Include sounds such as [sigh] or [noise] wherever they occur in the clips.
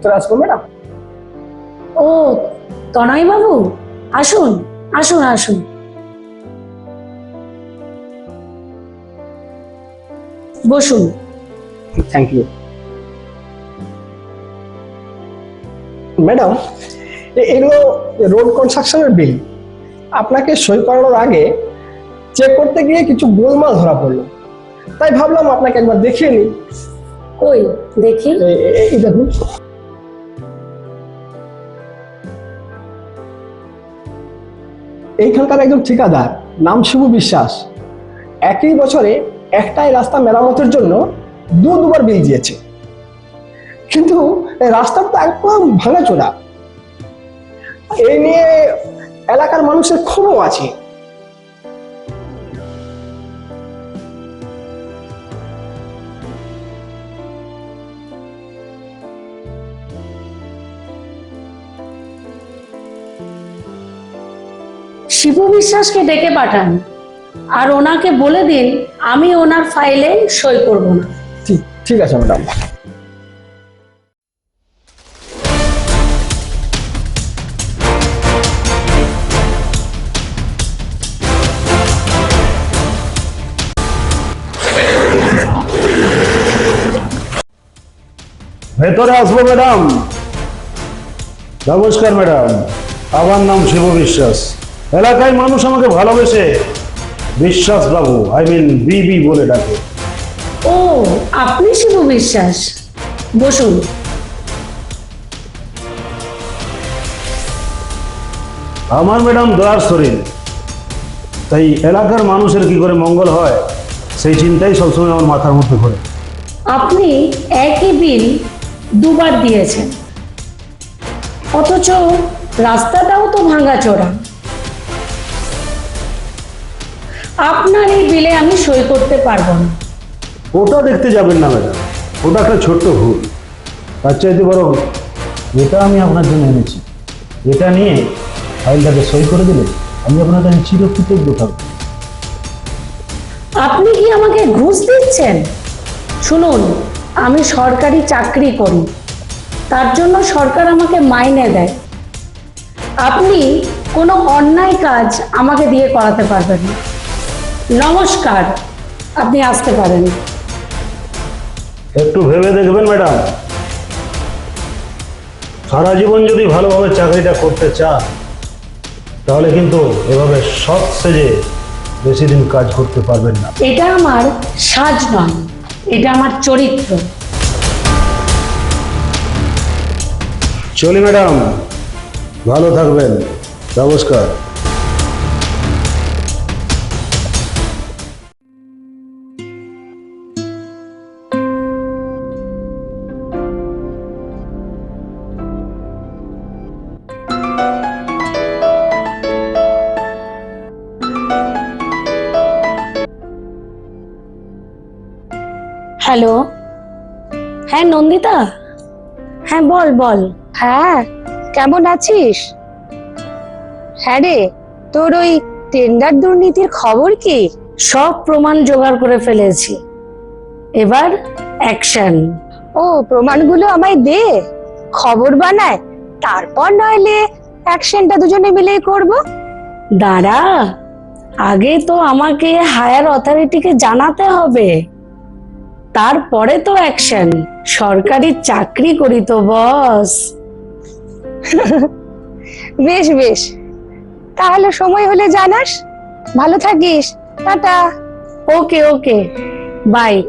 ভিতরে আসব ম্যাডাম। ও তনয় বাবু আসুন আসুন আসুন। বসুন। থ্যাংক ইউ ম্যাডাম এগুলো রোড কনস্ট্রাকশনের বিল। আপনাকে সই করানোর আগে চেক করতে গিয়ে কিছু গোলমাল ধরা পড়ল। তাই ভাবলাম আপনাকে একবার দেখিয়ে নিই। কই? দেখি। এই দেখুন। এইখানকার একজন ঠিকাদার, নাম শুভ বিশ্বাস। একই বছরে একটাই রাস্তা মেরামতের জন্য দু দুবার বিল দিয়েছে। কিন্তু রাস্তা তো একদম ভাঙাচোরা। এই নিয়ে এলাকার মানুষের ক্ষোভও আছে। শিবু বিশ্বাসকে ডেকে পাঠান। আর ওনাকে বলে দিন, আমি ওনার ফাইলে সই করব না। ঠিক ঠিক আছে, ম্যাডাম। ভেতরে আসব, ম্যাডাম। নমস্কার, ম্যাডাম। আমার নাম শিব বিশ্বাস। এলাকায় মানুষ আমাকে ভালোবেসে। বিশ্বাস বাবু আই মিন বিবি বলে ডাকে। ও আপনি শিবু বিশ্বাস। বসুন। আমার ম্যাডাম দয়ার শরীর। তাই এলাকার মানুষের কি করে মঙ্গল হয় সেই চিন্তাই সবসময় আমার মাথার মধ্যে ঘোরে। আপনি একই বিল দুবার দিয়েছেন। অথচ রাস্তাটাও তো ভাঙাচোরা। আপনার এই বিলে আমি সই করতে পারব না। ওটা দেখতে যাবেন না ম্যাডাম। ওটা একটা ছোট্ট ভুল। তার চাইতে বরং এটা আমি আপনার জন্য এনেছি এটা নিয়ে ফাইলটাকে সই করে দিলে আমি আপনার কাছে চিরকৃতজ্ঞ থাকব। আপনি কি আমাকে ঘুষ দিচ্ছেন? শুনুন আমি সরকারি চাকরি করি। তার জন্য সরকার আমাকে মাইনে দেয়। আপনি কোনো অন্যায় কাজ আমাকে দিয়ে করাতে পারবেন না। নমস্কার আপনি আসতে পারেন। একটু ভেবে দেখবেন ম্যাডাম। সারা জীবন যদি ভালোভাবে চাকরিটা করতে চান তাহলে কিন্তু এভাবে সৎ সেজে বেশি দিন কাজ করতে পারবেন না। এটা আমার সাজ নয় এটা আমার চরিত্র। চলি ম্যাডাম। ভালো থাকবেন। নমস্কার। হ্যালো। হ্যাঁ নন্দিতা? হ্যাঁ বল বল। হ্যাঁ কেমন আছিস? হ্যাঁ রে তোর ওই টেন্ডার দুর্নীতির খবর কি? সব প্রমাণ জোগাড় করে ফেলেছি। এবার অ্যাকশন ও প্রমাণগুলো আমায় দে। খবর বানায় তারপর নইলে অ্যাকশনটা দুজনে মিলেই করব। দাঁড়া আগে তো আমাকে হায়ার অথরিটিকে জানাতে হবে। তারপরে তো অ্যাকশন সরকারি চাকরি করি তো বস [laughs] বেশ বেশ। তাহলে সময় হলে জানাস। ভালো থাকিস। Tata. Okay okay. By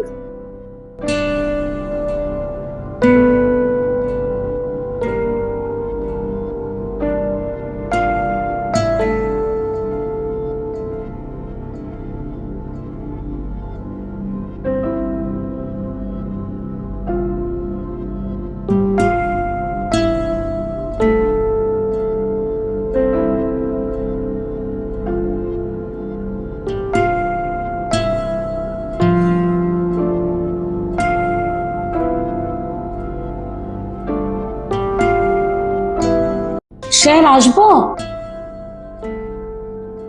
sir, আসব?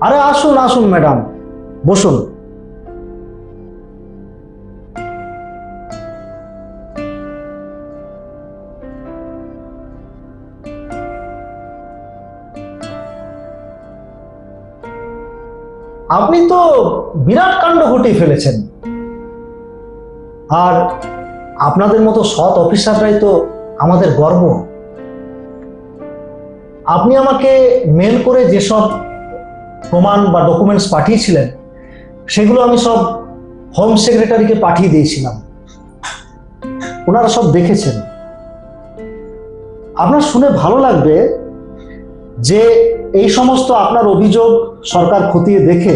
আরে আসুন আসুন, ম্যাডাম। বসুন। আপনি তো বিরাট কাণ্ড ঘটিয়ে ফেলেছেন। আর আপনাদের মতো সৎ অফিসাররাই তো আমাদের গর্ব। আপনি আমাকে মেল করে যেসব প্রমাণ বা ডকুমেন্টস পাঠিয়েছিলেন সেগুলো আমি সব হোম সেক্রেটারিকে পাঠিয়ে দিয়েছিলাম। ওনারা সব দেখেছেন। আপনার শুনে ভালো লাগবে যে এই সমস্ত আপনার অভিযোগ সরকার খতিয়ে দেখে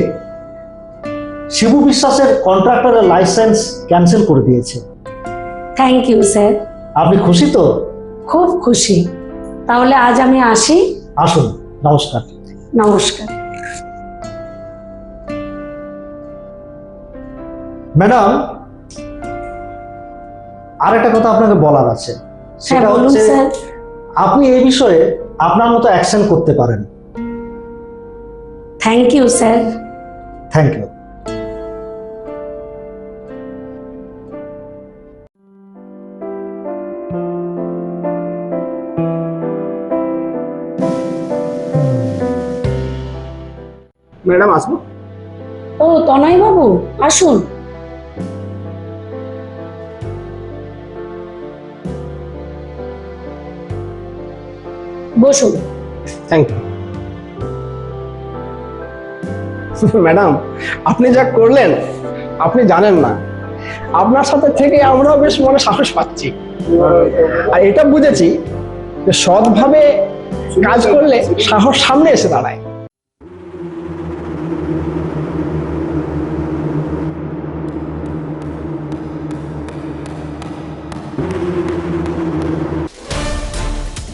শিবু বিশ্বাসের কন্ট্রাক্টরের লাইসেন্স ক্যান্সেল করে দিয়েছে। থ্যাংক ইউ স্যার আপনি খুশি তো? খুব খুশি। তাহলে আজ আমি আসি। আসুন নমস্কার। নমস্কার। ম্যাডাম আর একটা কথা আপনাকে বলার আছে। হ্যাঁ সেটা হচ্ছে স্যার। আপনি এই বিষয়ে আপনার মতো অ্যাকশন করতে পারেন। Thank you sir thank you madam আসব? ও তনয় বাবু আসুন। বসুন। থ্যাংক ইউ ম্যাডাম আপনি যা করলেন আপনি জানেন না। আপনার সাথে থেকে আমরাও বেশ মনে সাহস পাচ্ছি। আর এটা বুঝেছি যে সৎভাবে কাজ করলে সাহস সামনে এসে দাঁড়ায়।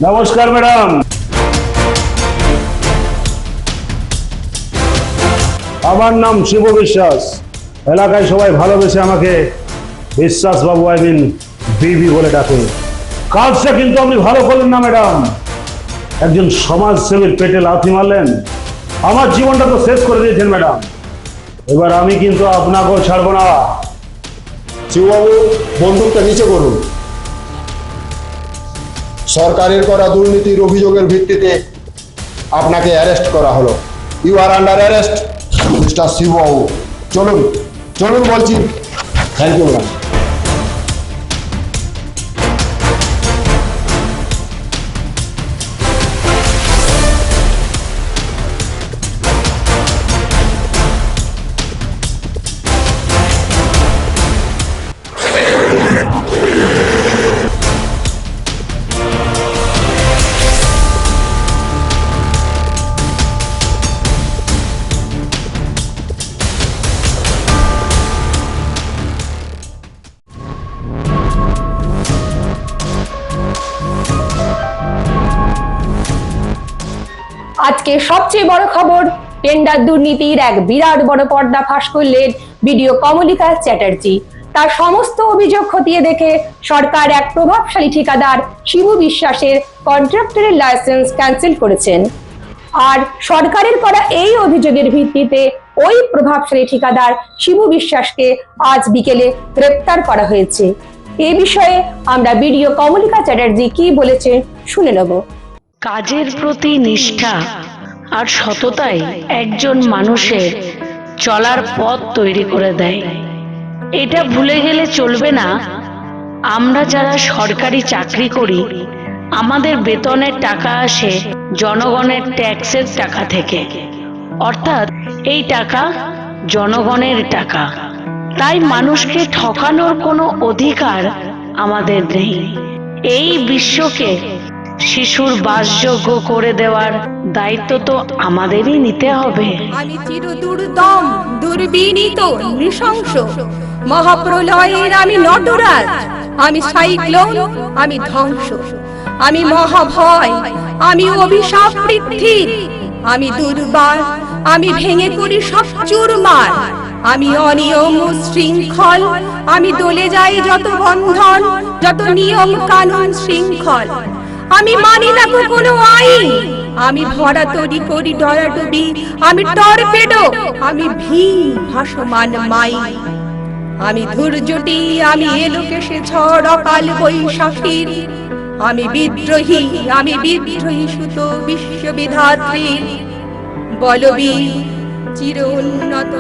নমস্কার, ম্যাডাম। আমার নাম শিব বিশ্বাস। এলাকায় সবাই ভালোবেসে আমাকে বিশ্বাস বাবু আই মিন বিবি বলে ডাকে। কাজটা কিন্তু আপনি ভালো করলেন না, ম্যাডাম। একজন সমাজসেবীর পেটে লাথি মারলেন। আমার জীবনটা তো শেষ করে দিয়েছেন, ম্যাডাম। এবার আমি কিন্তু আপনাকেও ছাড়বো না। শিববাবু, বন্দুকটা নিচে করুন। সরকারের করা দুর্নীতির অভিযোগের ভিত্তিতে আপনাকে অ্যারেস্ট করা হলো। You are under arrest mister শিববাবু চলুন চলুন বলছি। থ্যাংক ইউ ম্যাডাম আজকে সবচেয়ে বড় খবর টেন্ডার দুর্নীতির এক বিরাট বড় পর্দা ফাঁস করলেন বিডিও কমলিকা চ্যাটার্জি। তার সমস্ত অভিযোগ খতিয়ে দেখে সরকার এক প্রভাবশালী ঠিকাদার শিবু বিশ্বাসের কন্ট্রাক্টরের লাইসেন্স ক্যান্সেল করেছেন। আর সরকারের করা এই অভিযোগের ভিত্তিতে ওই প্রভাবশালী ঠিকাদার শিবু বিশ্বাসকে আজ বিকেলে গ্রেপ্তার করা হয়েছে। এ বিষয়ে আমরা বিডিও কমলিকা চ্যাটার্জি কি বলেছে শুনে নেব। কাজের প্রতি নিষ্ঠা আর সততাই একজন মানুষের চলার পথ তৈরি করে দেয়। এটা ভুলে গেলে চলবে না। আমরা যারা সরকারি চাকরি করি, আমাদের বেতনের টাকা আসে জনগণের ট্যাক্সের টাকা থেকে। অর্থাৎ এই টাকা জনগণের টাকা। তাই মানুষকে ঠকানোর কোনো অধিকার আমাদের নেই। এই বিশ্বকে শিশুর বাসযোগ্য করে দেওয়ার দায়িত্ব তো আমাদেরই নিতে হবে। আমি চির দুর্দম দুর্বিনীত, নৃশংস। মহাপ্রলয়ের আমি নটরাজ। আমি সাইক্লোন, আমি ধ্বংস। আমি মহাভয়, আমি অভিশাপ পৃথিবীর আমি দুর্বার, আমি ভেঙে করি সব চুরমার। আমি অনিয়ম শৃঙ্খল, আমি দলে যাই যত বন্ধন, যত নিয়ম কানুন শৃঙ্খল। আমি মানি না কোনো আইন, আমি ভরা তৈরি, করি ডরাডুবি আমি টর্পেডো, আমি ভীম ভাসমান মাই। আমি ধৈর্যটি আমি এলোকেশে ঝড়, অকাল বৈশাখীর। আমি বিদ্রোহী আমি বিদ্রোহী সুত বিশ্ববিধাত্রীর বলবি চির উন্নত